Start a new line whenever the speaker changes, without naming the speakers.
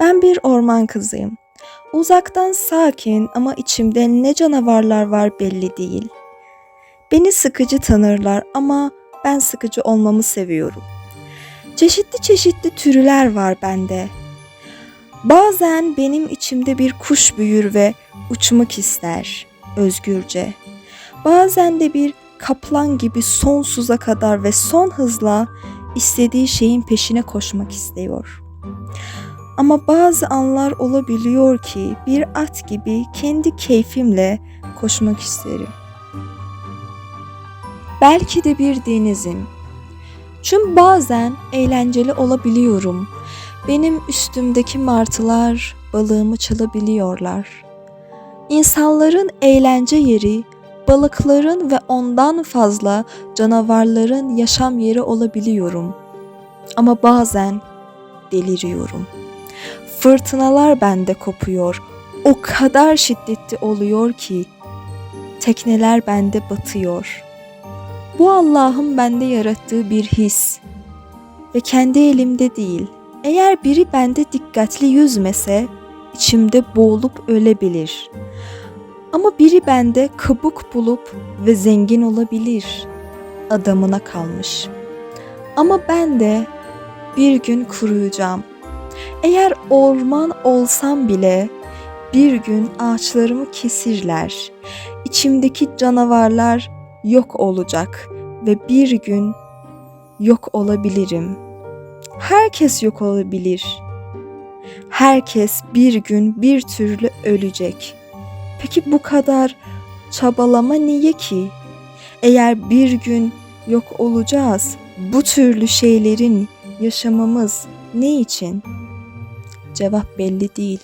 Ben bir orman kızıyım. Uzaktan sakin ama içimde ne canavarlar var belli değil. Beni sıkıcı tanırlar ama ben sıkıcı olmamı seviyorum. Çeşitli çeşitli türler var bende. Bazen benim içimde bir kuş büyür ve uçmak ister özgürce. Bazen de bir kaplan gibi sonsuza kadar ve son hızla istediği şeyin peşine koşmak istiyor. Ama bazı anlar olabiliyor ki bir at gibi kendi keyfimle koşmak isterim. Belki de bir denizim. Çünkü bazen eğlenceli olabiliyorum. Benim üstümdeki martılar balığımı çalabiliyorlar. İnsanların eğlence yeri, balıkların ve ondan fazla canavarların yaşam yeri olabiliyorum. Ama bazen deliriyorum. Fırtınalar bende kopuyor. O kadar şiddetli oluyor ki tekneler bende batıyor. Bu Allah'ın bende yarattığı bir his ve kendi elimde değil. Eğer biri bende dikkatli yüzmese içimde boğulup ölebilir. Ama biri bende kabuk bulup ve zengin olabilir. Adamına kalmış. Ama ben de bir gün kuruyacağım. Eğer orman olsam bile bir gün ağaçlarımı kesirler. İçimdeki canavarlar yok olacak ve bir gün yok olabilirim. Herkes yok olabilir. Herkes bir gün bir türlü ölecek. Peki bu kadar çabalama niye ki? Eğer bir gün yok olacağız, bu türlü şeylerin yaşamamız ne için? Cevap belli değil.